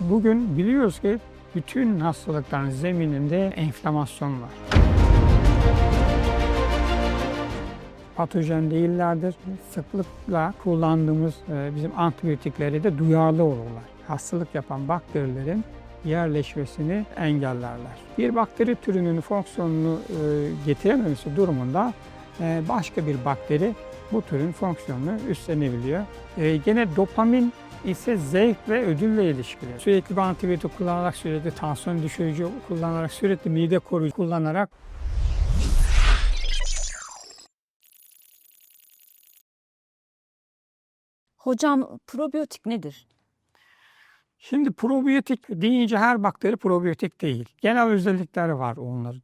Bugün biliyoruz ki bütün hastalıkların zemininde enflamasyon var. Patojen değillerdir. Sıklıkla kullandığımız e, bizim antibiyotiklere de duyarlı olurlar. Hastalık yapan bakterilerin yerleşmesini engellerler. Bir bakteri türünün fonksiyonunu e, getirememesi durumunda e, başka bir bakteri bu türün fonksiyonunu üstlenebiliyor. Gene dopamin ise zevk ve ödülle ilişkili. Sürekli bir antibiyotik kullanarak, sürekli tansiyon düşürücü kullanarak, sürekli mide koruyucu kullanarak Hocam probiyotik nedir? Şimdi probiyotik deyince her bakteri probiyotik değil. Genel özellikleri var onların.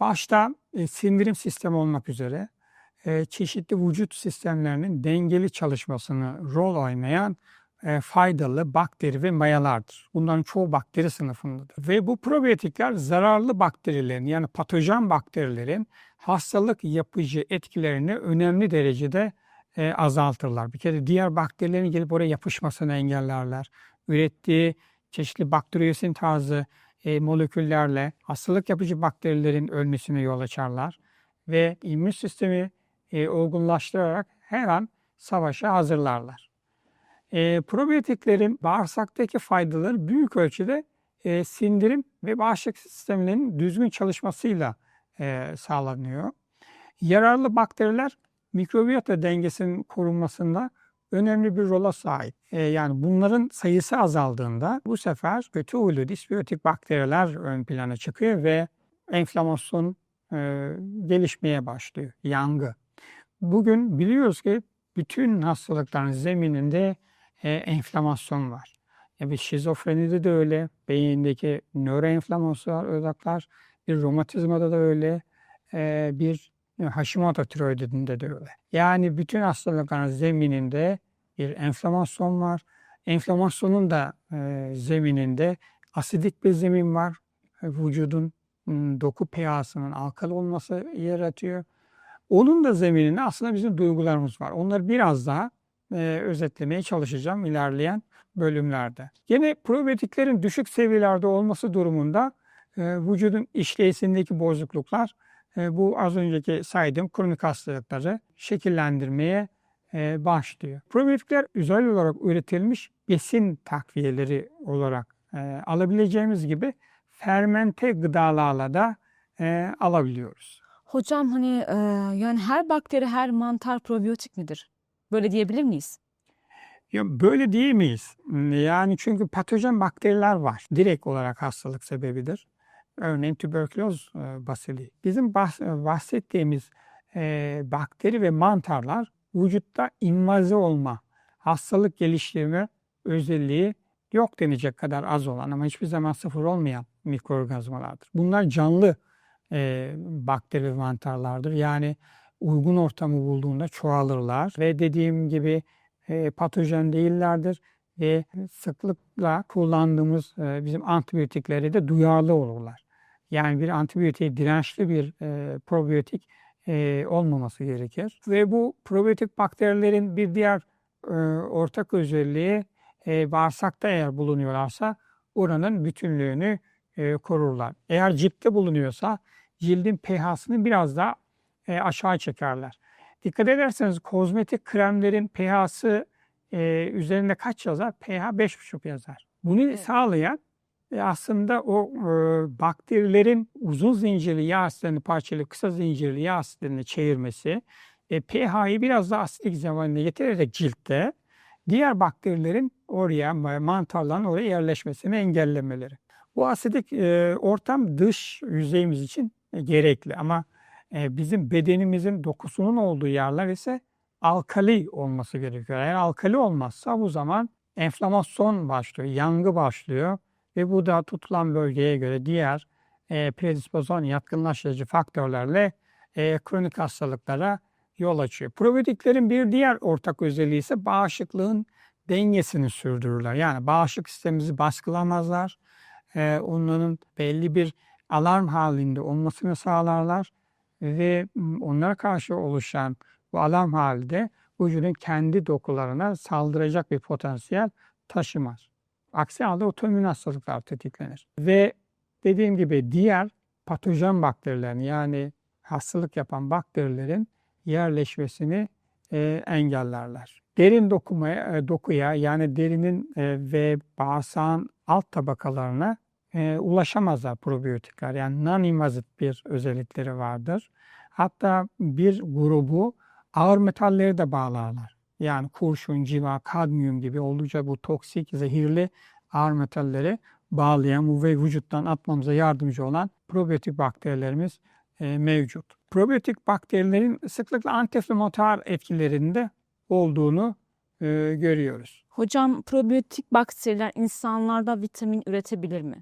Başta e, sindirim sistemi olmak üzere e, çeşitli vücut sistemlerinin dengeli çalışmasını rol oynayan e, faydalı bakteri ve mayalardır. Bunların çoğu bakteri sınıfındadır. Ve bu probiyotikler zararlı bakterilerin yani patojen bakterilerin hastalık yapıcı etkilerini önemli derecede e, azaltırlar. Bir kere diğer bakterilerin gelip oraya yapışmasını engellerler. Ürettiği çeşitli bakteriyosin tarzı e, moleküllerle hastalık yapıcı bakterilerin ölmesine yol açarlar ve immün sistemi e, olgunlaştırarak her an savaşa hazırlarlar. E, probiyotiklerin bağırsaktaki faydaları büyük ölçüde e, sindirim ve bağışıklık sistemlerinin düzgün çalışmasıyla e, sağlanıyor. Yararlı bakteriler mikrobiyota dengesinin korunmasında önemli bir rola sahip. E, yani bunların sayısı azaldığında bu sefer kötü huylu disbiyotik bakteriler ön plana çıkıyor ve enflamasyon e, gelişmeye başlıyor, yangı. Bugün biliyoruz ki bütün hastalıkların zemininde e, enflamasyon var. Evet şizofrenide de öyle, beyindeki nöroenflamasyon odaklar, bir romatizmada da öyle, e, bir Hashimoto tiroidinde de öyle. Yani bütün hastalıkların zemininde bir enflamasyon var. Enflamasyonun da e, zemininde asidik bir zemin var. E, vücudun doku pH'sının alkali olması yaratıyor. Onun da zemininde aslında bizim duygularımız var. Onları biraz daha e, özetlemeye çalışacağım ilerleyen bölümlerde. Yine probiyotiklerin düşük seviyelerde olması durumunda e, vücudun işleyişindeki bozukluklar e, bu az önceki saydığım kronik hastalıkları şekillendirmeye e, başlıyor. Probiyotikler özel olarak üretilmiş besin takviyeleri olarak e, alabileceğimiz gibi fermente gıdalarla da e, alabiliyoruz. Hocam hani e, yani her bakteri, her mantar probiyotik midir? Böyle diyebilir miyiz? Ya böyle diyemeyiz. Yani çünkü patojen bakteriler var. Direkt olarak hastalık sebebidir. Örneğin tüberküloz e, basili. Bizim bahs- bahsettiğimiz e, bakteri ve mantarlar vücutta invaze olma, hastalık geliştirme özelliği yok denecek kadar az olan ama hiçbir zaman sıfır olmayan mikroorganizmalardır. Bunlar canlı e, bakteri ve mantarlardır. Yani uygun ortamı bulduğunda çoğalırlar ve dediğim gibi e, patojen değillerdir ve sıklıkla kullandığımız e, bizim antibiyotiklere de duyarlı olurlar. Yani bir antibiyotiğe dirençli bir e, probiyotik e, olmaması gerekir. Ve bu probiyotik bakterilerin bir diğer e, ortak özelliği e, bağırsakta eğer bulunuyorlarsa oranın bütünlüğünü e, korurlar. Eğer ciltte bulunuyorsa cildin pH'sını biraz daha e, aşağı çekerler. Dikkat ederseniz kozmetik kremlerin pH'sı e, üzerinde kaç yazar? pH 5,5 yazar. Bunu Evet. sağlayan e, aslında o e, bakterilerin uzun zincirli yağ asitlerini parçalayıp kısa zincirli yağ asitlerini çevirmesi, e, pH'yi biraz daha asidik zamaline getirerek ciltte diğer bakterilerin oraya, mantarların oraya yerleşmesini engellemeleri. Bu asidik e, ortam dış yüzeyimiz için e, gerekli ama bizim bedenimizin dokusunun olduğu yerler ise alkali olması gerekiyor. Eğer alkali olmazsa bu zaman enflamasyon başlıyor, yangı başlıyor ve bu da tutulan bölgeye göre diğer e, predispozan yatkınlaştırıcı faktörlerle e, kronik hastalıklara yol açıyor. Probiyotiklerin bir diğer ortak özelliği ise bağışıklığın dengesini sürdürürler. Yani bağışıklık sistemimizi baskılamazlar. E, onların belli bir alarm halinde olmasını sağlarlar ve onlara karşı oluşan bu alarm halinde vücudun kendi dokularına saldıracak bir potansiyel taşımaz. Aksi halde otoimmün hastalıklar tetiklenir. Ve dediğim gibi diğer patojen bakterilerin yani hastalık yapan bakterilerin yerleşmesini e, engellerler. Derin dokumaya, e, dokuya yani derinin e, ve bağırsağın alt tabakalarına e, ulaşamazlar probiyotikler. Yani non-invasive bir özellikleri vardır. Hatta bir grubu ağır metalleri de bağlarlar. Yani kurşun, civa, kadmiyum gibi oldukça bu toksik, zehirli ağır metalleri bağlayan ve vücuttan atmamıza yardımcı olan probiyotik bakterilerimiz e, mevcut. Probiyotik bakterilerin sıklıkla antiinflamatuar etkilerinde olduğunu e, görüyoruz. Hocam probiyotik bakteriler insanlarda vitamin üretebilir mi?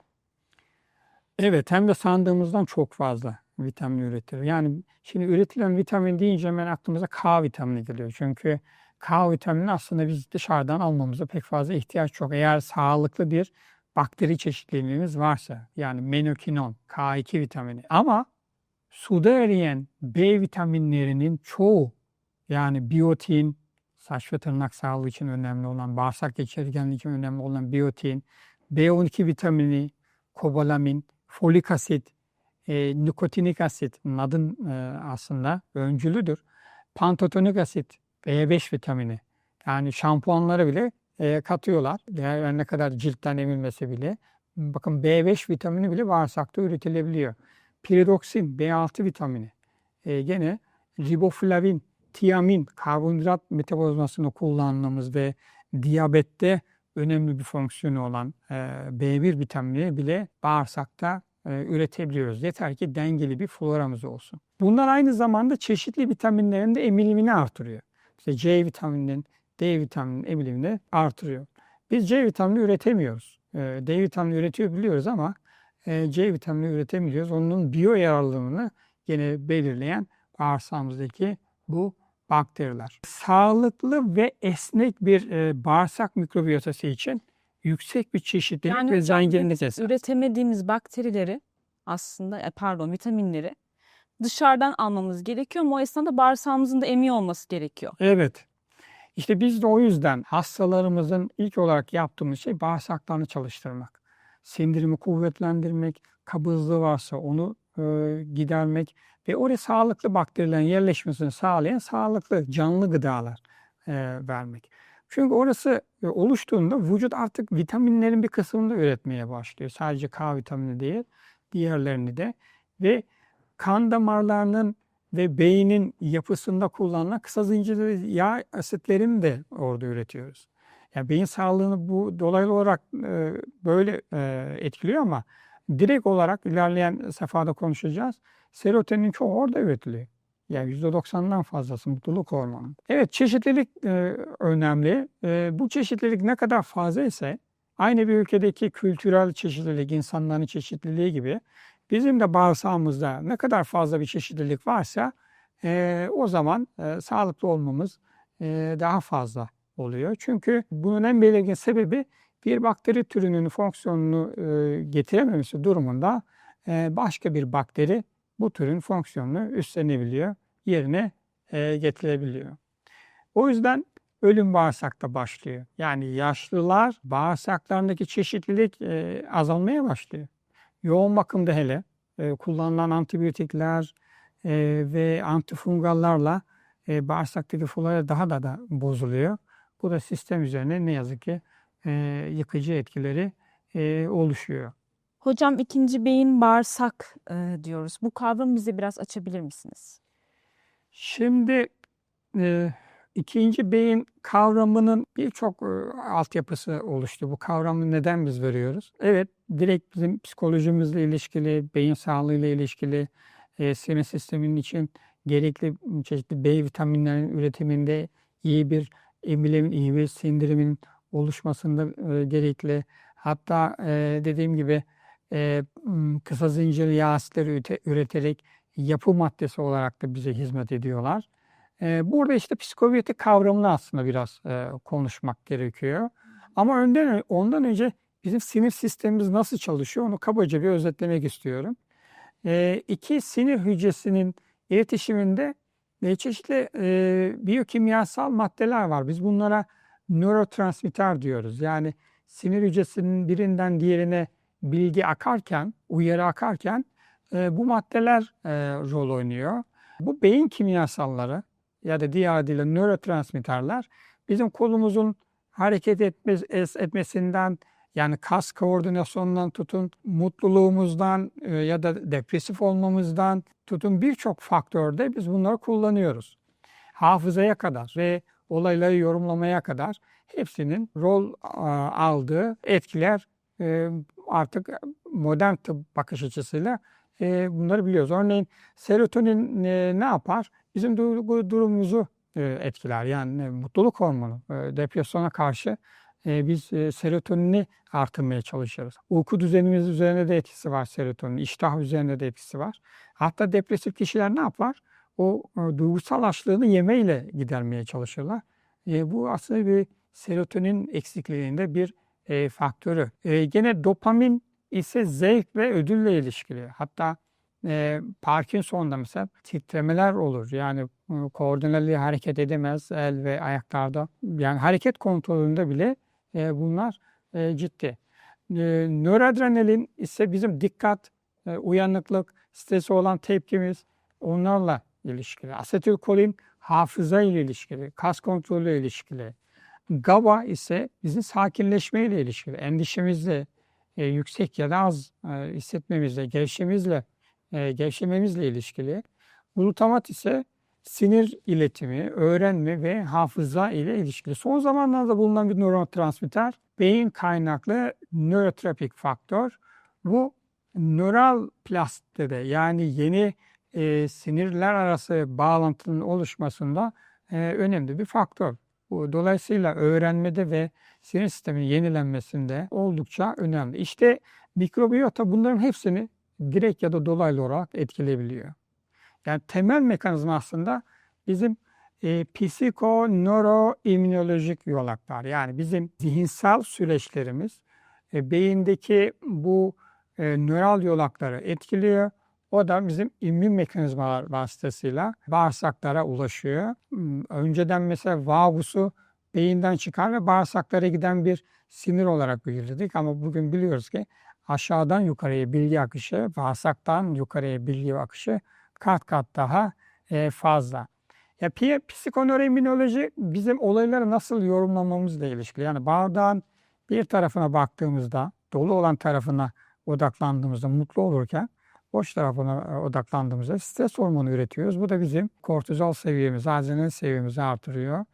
Evet hem de sandığımızdan çok fazla vitamin üretir. Yani şimdi üretilen vitamin deyince hemen aklımıza K vitamini geliyor. Çünkü K vitamini aslında biz dışarıdan almamıza pek fazla ihtiyaç yok. Eğer sağlıklı bir bakteri çeşitliliğimiz varsa yani menokinon, K2 vitamini ama suda eriyen B vitaminlerinin çoğu yani biyotin, saç ve tırnak sağlığı için önemli olan, bağırsak geçirgenliği için önemli olan biyotin, B12 vitamini, kobalamin, folik asit, e, nikotinik asit, NAD'ın e, aslında öncülüdür. Pantatonik asit, B5 vitamini. Yani şampuanlara bile e, katıyorlar. Yani ne kadar ciltten emilmesi bile. Bakın B5 vitamini bile bağırsakta üretilebiliyor. Piridoksin, B6 vitamini. E, gene riboflavin, tiamin, karbonhidrat metabolizmasını kullandığımız ve diyabette önemli bir fonksiyonu olan e, B1 vitamini bile bağırsakta e, üretebiliyoruz. Yeter ki dengeli bir floramız olsun. Bunlar aynı zamanda çeşitli vitaminlerin de emilimini artırıyor. İşte C vitamininin, D vitamininin emilimini artırıyor. Biz C vitamini üretemiyoruz. E, D vitamini üretiyor biliyoruz ama C vitamini üretemiyoruz. Onun biyo yararlılığını gene belirleyen bağırsağımızdaki bu bakteriler. Sağlıklı ve esnek bir e, bağırsak mikrobiyotası için yüksek bir çeşitlilik Yani ve zenginlik esas. Üretemediğimiz bakterileri aslında e, pardon vitaminleri dışarıdan almamız gerekiyor ama o esnada bağırsağımızın da emiyor olması gerekiyor. Evet. İşte biz de o yüzden hastalarımızın ilk olarak yaptığımız şey bağırsaklarını çalıştırmak. Sindirimi kuvvetlendirmek, kabızlığı varsa onu gidermek ve oraya sağlıklı bakterilerin yerleşmesini sağlayan sağlıklı canlı gıdalar e, vermek. Çünkü orası e, oluştuğunda vücut artık vitaminlerin bir kısmını da üretmeye başlıyor. Sadece K vitamini değil, diğerlerini de ve kan damarlarının ve beynin yapısında kullanılan kısa zincirli yağ asitlerini de orada üretiyoruz. Yani beyin sağlığını bu dolaylı olarak e, böyle e, etkiliyor ama direkt olarak ilerleyen sefada konuşacağız. Serotonin çoğu orada üretiliyor. Yani %90'dan fazlası mutluluk hormonu. Evet çeşitlilik e, önemli. E, bu çeşitlilik ne kadar fazla ise aynı bir ülkedeki kültürel çeşitlilik, insanların çeşitliliği gibi bizim de bağırsağımızda ne kadar fazla bir çeşitlilik varsa e, o zaman e, sağlıklı olmamız e, daha fazla oluyor. Çünkü bunun en belirgin sebebi bir bakteri türünün fonksiyonunu e, getirememesi durumunda e, başka bir bakteri bu türün fonksiyonunu üstlenebiliyor, yerine e, getirebiliyor. O yüzden ölüm bağırsakta başlıyor. Yani yaşlılar bağırsaklarındaki çeşitlilik azalmaya başlıyor. Yoğun bakımda hele kullanılan antibiyotikler ve antifungallarla bağırsaktaki flora daha da da bozuluyor. Bu da sistem üzerine ne yazık ki e, yıkıcı etkileri e, oluşuyor. Hocam ikinci beyin bağırsak e, diyoruz. Bu kavramı bize biraz açabilir misiniz? Şimdi e, ikinci beyin kavramının birçok e, altyapısı oluştu. Bu kavramı neden biz veriyoruz? Evet, direkt bizim psikolojimizle ilişkili, beyin sağlığıyla ilişkili, e, sinir sisteminin için gerekli çeşitli B vitaminlerinin üretiminde iyi bir emilimin, iyi bir sindirimin oluşmasında gerekli. Hatta dediğim gibi kısa zincirli yağ asitleri üreterek yapı maddesi olarak da bize hizmet ediyorlar. Burada işte psikobiyotik kavramını aslında biraz konuşmak gerekiyor. Ama önden ondan önce bizim sinir sistemimiz nasıl çalışıyor onu kabaca bir özetlemek istiyorum. E, iki sinir hücresinin iletişiminde çeşitli biyokimyasal maddeler var. Biz bunlara nörotransmitter diyoruz. Yani sinir hücresinin birinden diğerine bilgi akarken, uyarı akarken e, bu maddeler e, rol oynuyor. Bu beyin kimyasalları ya da diğer adıyla nörotransmitterler bizim kolumuzun hareket etmez, es- etmesinden yani kas koordinasyonundan tutun, mutluluğumuzdan e, ya da depresif olmamızdan tutun birçok faktörde biz bunları kullanıyoruz. Hafızaya kadar ve olayları yorumlamaya kadar hepsinin rol aldığı etkiler e, artık modern tıp bakış açısıyla e, bunları biliyoruz. Örneğin serotonin e, ne yapar? Bizim duygu durumumuzu etkiler. Yani mutluluk hormonu, depresyona karşı biz serotonini artırmaya çalışıyoruz. Uyku düzenimiz üzerine de etkisi var serotonin, iştah üzerine de etkisi var. Hatta depresif kişiler ne yapar? O e, duygusal açlığını yemeyle gidermeye çalışırlar. E, bu aslında bir serotonin eksikliğinde bir e, faktörü. E, gene dopamin ise zevk ve ödülle ilişkili. Hatta e, Parkinson'da mesela titremeler olur. Yani e, koordineli hareket edemez el ve ayaklarda. Yani hareket kontrolünde bile e, bunlar e, ciddi. E, nöroadrenalin ise bizim dikkat, e, uyanıklık, strese olan tepkimiz onlarla ilişkili. Asetilkolin hafıza ile ilişkili, kas kontrolü ile ilişkili. GABA ise bizim sakinleşmeyle ilişkili, endişemizle, e, yüksek ya da az e, hissetmemizle, gevşemizle, e, gevşememizle ilişkili. Glutamat ise sinir iletimi, öğrenme ve hafıza ile ilişkili. Son zamanlarda bulunan bir nörotransmitter, beyin kaynaklı nörotropik faktör. Bu nöral plastide yani yeni e, sinirler arası bağlantının oluşmasında e, önemli bir faktör. Dolayısıyla öğrenmede ve sinir sisteminin yenilenmesinde oldukça önemli. İşte mikrobiyota bunların hepsini direkt ya da dolaylı olarak etkileyebiliyor. Yani temel mekanizma aslında bizim e, psikonöroimmünolojik yolaklar. Yani bizim zihinsel süreçlerimiz e, beyindeki bu e, nöral yolakları etkiliyor. O da bizim immün mekanizmalar vasıtasıyla bağırsaklara ulaşıyor. Hmm, Önceden mesela vagusu beyinden çıkar ve bağırsaklara giden bir sinir olarak bilirdik. Ama bugün biliyoruz ki aşağıdan yukarıya bilgi akışı, bağırsaktan yukarıya bilgi akışı kat kat daha e, fazla. Ya psikonöroimmünoloji bizim olayları nasıl yorumlamamızla ilişkili. Yani bardağın bir tarafına baktığımızda, dolu olan tarafına odaklandığımızda mutlu olurken boş tarafına e, odaklandığımızda stres hormonu üretiyoruz. Bu da bizim kortizol seviyemizi, adrenalin seviyemizi artırıyor.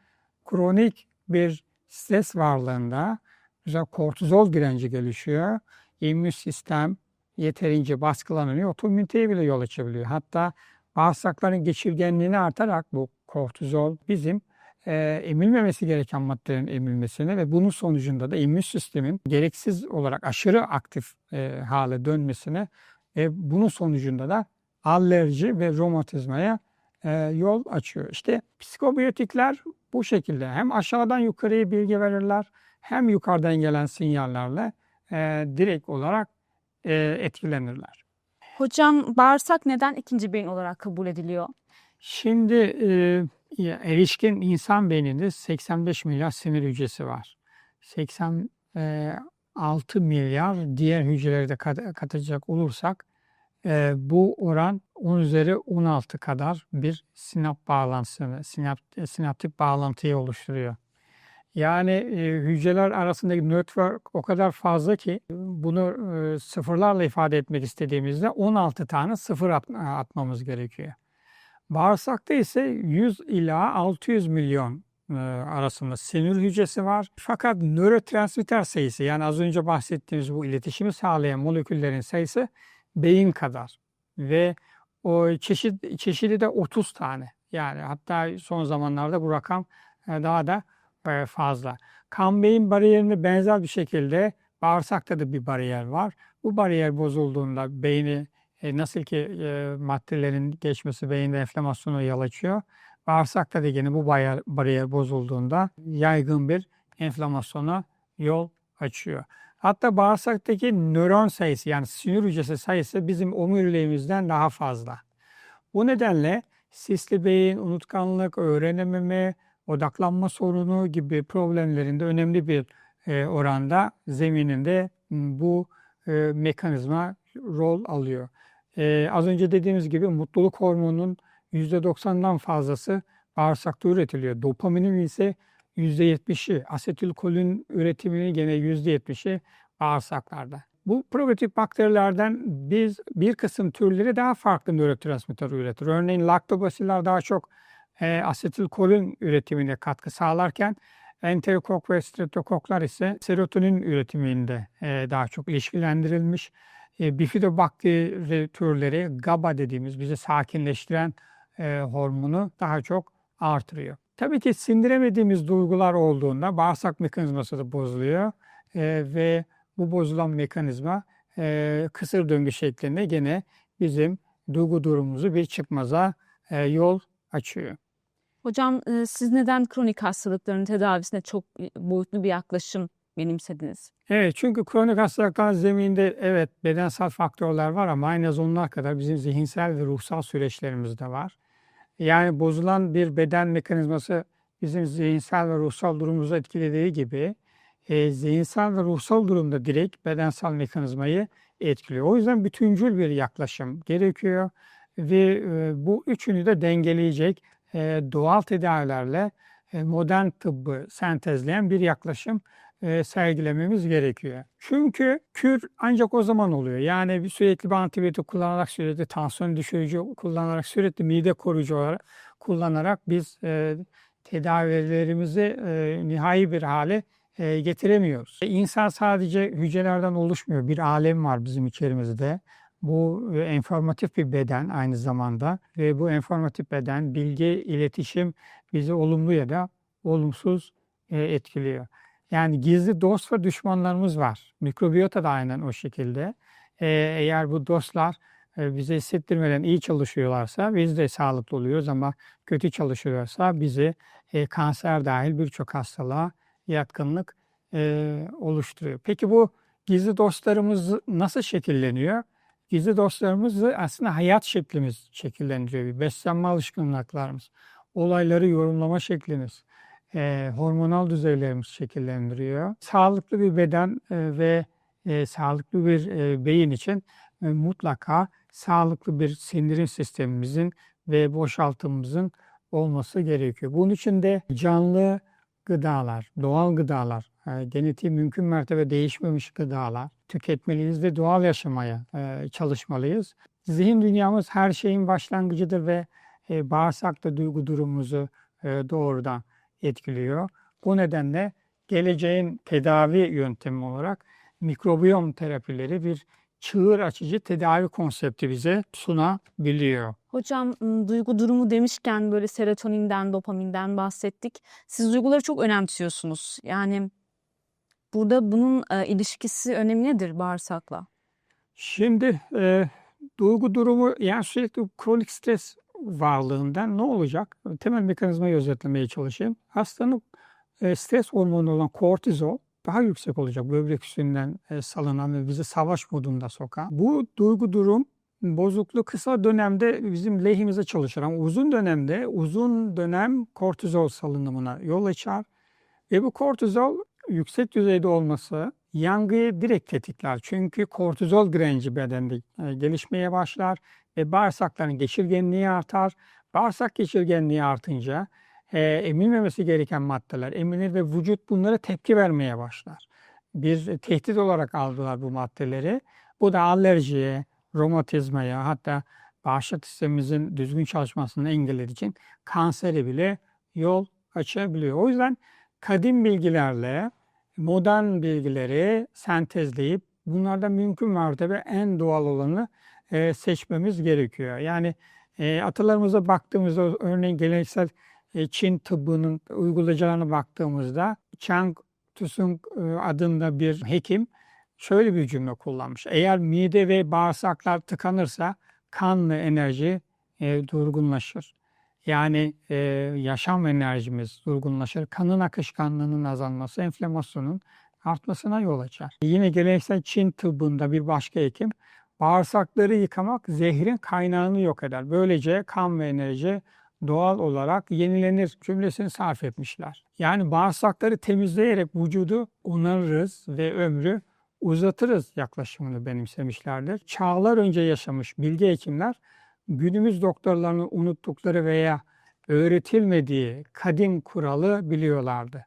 Kronik bir stres varlığında bize kortizol direnci gelişiyor. İmmün sistem yeterince baskılanıyor. Otoimmüniteye bile yol açabiliyor. Hatta bağırsakların geçirgenliğini artarak bu kortizol bizim e, emilmemesi gereken maddelerin emilmesine ve bunun sonucunda da immün sistemin gereksiz olarak aşırı aktif e, hale dönmesine ve bunun sonucunda da alerji ve romatizmaya e, yol açıyor. İşte psikobiyotikler bu şekilde hem aşağıdan yukarıya bilgi verirler hem yukarıdan gelen sinyallerle e, direkt olarak e, etkilenirler. Hocam bağırsak neden ikinci beyin olarak kabul ediliyor? Şimdi e, erişkin insan beyninde 85 milyar sinir hücresi var. 86 milyar diğer hücreleri de kat- katacak olursak e, bu oran 10 üzeri 16 kadar bir sinap bağlantısını, sinap, sinaptik bağlantıyı oluşturuyor. Yani e, hücreler arasındaki network o kadar fazla ki bunu e, sıfırlarla ifade etmek istediğimizde 16 tane sıfır at- atmamız gerekiyor. Bağırsakta ise 100 ila 600 milyon e, arasında sinir hücresi var. Fakat nörotransmitter sayısı yani az önce bahsettiğimiz bu iletişimi sağlayan moleküllerin sayısı beyin kadar. Ve o çeşit çeşidi de 30 tane. Yani hatta son zamanlarda bu rakam e, daha da e, fazla. Kan beyin bariyerine benzer bir şekilde bağırsakta da bir bariyer var. Bu bariyer bozulduğunda beyni e, nasıl ki e, maddelerin geçmesi beyinde enflamasyona yol açıyor. Bağırsakta da yine bu bariyer, bariyer bozulduğunda yaygın bir enflamasyona yol açıyor. Hatta bağırsaktaki nöron sayısı yani sinir hücresi sayısı bizim omuriliğimizden daha fazla. Bu nedenle sisli beyin, unutkanlık, öğrenememe, odaklanma sorunu gibi problemlerinde önemli bir e, oranda zemininde bu e, mekanizma rol alıyor. E, az önce dediğimiz gibi mutluluk hormonunun %90'dan fazlası bağırsakta üretiliyor. Dopaminin ise %70'i, asetilkolin üretiminin gene %70'i bağırsaklarda. Bu probiyotik bakterilerden biz bir kısım türleri daha farklı nörotransmitter üretir. Örneğin laktobasiller daha çok e, asetilkolin üretimine katkı sağlarken enterokok ve streptokoklar ise serotonin üretiminde e, daha çok ilişkilendirilmiş. E, bifidobakteri türleri GABA dediğimiz bizi sakinleştiren e, hormonu daha çok artırıyor. Tabii ki sindiremediğimiz duygular olduğunda bağırsak mekanizması da bozuluyor E, ve bu bozulan mekanizma e, kısır döngü şeklinde gene bizim duygu durumumuzu bir çıkmaza e, yol açıyor. Hocam e, siz neden kronik hastalıkların tedavisine çok e, boyutlu bir yaklaşım benimsediniz? Evet çünkü kronik hastalıklar zeminde evet bedensel faktörler var ama aynı az onlar kadar bizim zihinsel ve ruhsal süreçlerimiz de var. Yani bozulan bir beden mekanizması bizim zihinsel ve ruhsal durumumuzu etkilediği gibi e, zihinsel ve ruhsal durumda direkt bedensel mekanizmayı etkiliyor. O yüzden bütüncül bir yaklaşım gerekiyor ve e, bu üçünü de dengeleyecek e, doğal tedavilerle e, modern tıbbı sentezleyen bir yaklaşım e, sergilememiz gerekiyor. Çünkü kür ancak o zaman oluyor. Yani bir sürekli bir antibiyotik kullanarak, sürekli tansiyon düşürücü kullanarak, sürekli mide koruyucu olarak kullanarak biz e, tedavilerimizi e, nihai bir hale e, getiremiyoruz. İnsan sadece hücrelerden oluşmuyor. Bir alem var bizim içerimizde. Bu e, enformatif bir beden aynı zamanda ve bu enformatif beden bilgi, iletişim bizi olumlu ya da olumsuz e, etkiliyor. Yani gizli dost ve düşmanlarımız var. Mikrobiyota da aynen o şekilde. E, eğer bu dostlar e, bize hissettirmeden iyi çalışıyorlarsa biz de sağlıklı oluyoruz ama kötü çalışıyorlarsa bizi e, kanser dahil birçok hastalığa yatkınlık e, oluşturuyor. Peki bu gizli dostlarımız nasıl şekilleniyor? Gizli dostlarımızı aslında hayat şeklimiz şekillendiriyor. Beslenme alışkanlıklarımız, olayları yorumlama şeklimiz, e, hormonal düzeylerimiz şekillendiriyor. Sağlıklı bir beden e, ve e, sağlıklı bir e, beyin için e, mutlaka sağlıklı bir sindirim sistemimizin ve boşaltımımızın olması gerekiyor. Bunun için de canlı gıdalar, doğal gıdalar, e, genetiği mümkün mertebe değişmemiş gıdalar tüketmeliyiz ve doğal yaşamaya e, çalışmalıyız. Zihin dünyamız her şeyin başlangıcıdır ve e, bağırsak da duygu durumumuzu e, doğrudan etkiliyor. Bu nedenle geleceğin tedavi yöntemi olarak mikrobiyom terapileri bir çığır açıcı tedavi konsepti bize sunabiliyor. Hocam m, duygu durumu demişken böyle serotoninden, dopaminden bahsettik. Siz duyguları çok önemsiyorsunuz. Yani burada bunun e, ilişkisi önemi nedir bağırsakla? Şimdi e, duygu durumu yani sürekli kronik stres varlığından ne olacak? Temel mekanizmayı özetlemeye çalışayım. Hastanın e, stres hormonu olan kortizol daha yüksek olacak. Böbrek üstünden e, salınan ve bizi savaş modunda sokan. Bu duygu durum bozukluğu kısa dönemde bizim lehimize çalışır ama uzun dönemde uzun dönem kortizol salınımına yol açar. Ve bu kortizol yüksek düzeyde olması yangıyı direkt tetikler. Çünkü kortizol direnci bedende e, gelişmeye başlar ve bağırsakların geçirgenliği artar. Bağırsak geçirgenliği artınca e, emilmemesi gereken maddeler emilir ve vücut bunlara tepki vermeye başlar. Bir tehdit olarak aldılar bu maddeleri. Bu da alerjiye, romatizmaya hatta bağışıklık sistemimizin düzgün çalışmasını engellediği için kansere bile yol açabiliyor. O yüzden kadim bilgilerle modern bilgileri sentezleyip bunlardan mümkün mertebe en doğal olanı e, seçmemiz gerekiyor. Yani e, atalarımıza baktığımızda örneğin geleneksel e, Çin tıbbının uygulayıcılarına baktığımızda Chang Tusung e, adında bir hekim şöyle bir cümle kullanmış. Eğer mide ve bağırsaklar tıkanırsa kan ve enerji e, durgunlaşır. Yani e, yaşam enerjimiz durgunlaşır. Kanın akışkanlığının azalması, enflamasyonun artmasına yol açar. Yine geleneksel Çin tıbbında bir başka hekim bağırsakları yıkamak zehrin kaynağını yok eder. Böylece kan ve enerji doğal olarak yenilenir cümlesini sarf etmişler. Yani bağırsakları temizleyerek vücudu onarırız ve ömrü uzatırız yaklaşımını benimsemişlerdir. Çağlar önce yaşamış bilgi hekimler günümüz doktorlarının unuttukları veya öğretilmediği kadim kuralı biliyorlardı.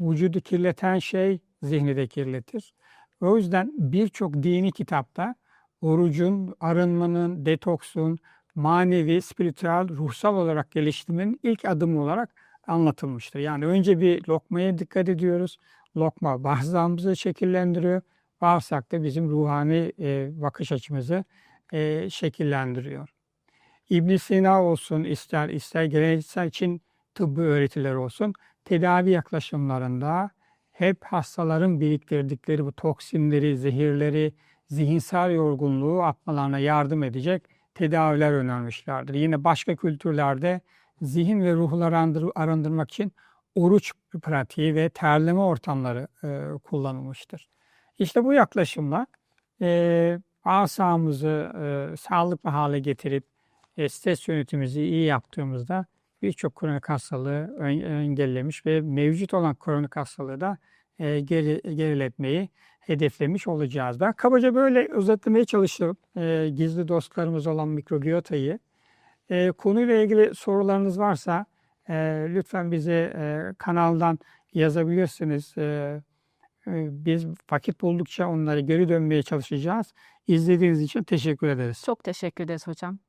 Vücudu kirleten şey zihni de kirletir. O yüzden birçok dini kitapta orucun, arınmanın, detoksun, manevi, spiritüel, ruhsal olarak geliştirmenin ilk adımı olarak anlatılmıştır. Yani önce bir lokmaya dikkat ediyoruz. Lokma bağırsağımızı şekillendiriyor. Bağırsak da bizim ruhani e, bakış açımızı e, şekillendiriyor. ibn Sina olsun, ister ister geleneksel için tıbbi öğretiler olsun, tedavi yaklaşımlarında hep hastaların biriktirdikleri bu toksinleri, zehirleri, zihinsel yorgunluğu atmalarına yardım edecek tedaviler önermişlerdir. Yine başka kültürlerde zihin ve ruhları arındır- arındırmak için oruç pratiği ve terleme ortamları e, kullanılmıştır. İşte bu yaklaşımla e, asamızı e, sağlıklı hale getirip e, stres yönetimimizi iyi yaptığımızda birçok kronik hastalığı engellemiş ve mevcut olan kronik hastalığı da e, geri, geriletmeyi hedeflemiş olacağız. Ben kabaca böyle özetlemeye çalıştım e, gizli dostlarımız olan mikrobiyotayı. E, konuyla ilgili sorularınız varsa e, lütfen bize e, kanaldan yazabilirsiniz. E, e, biz vakit buldukça onları geri dönmeye çalışacağız. İzlediğiniz için teşekkür ederiz. Çok teşekkür ederiz hocam.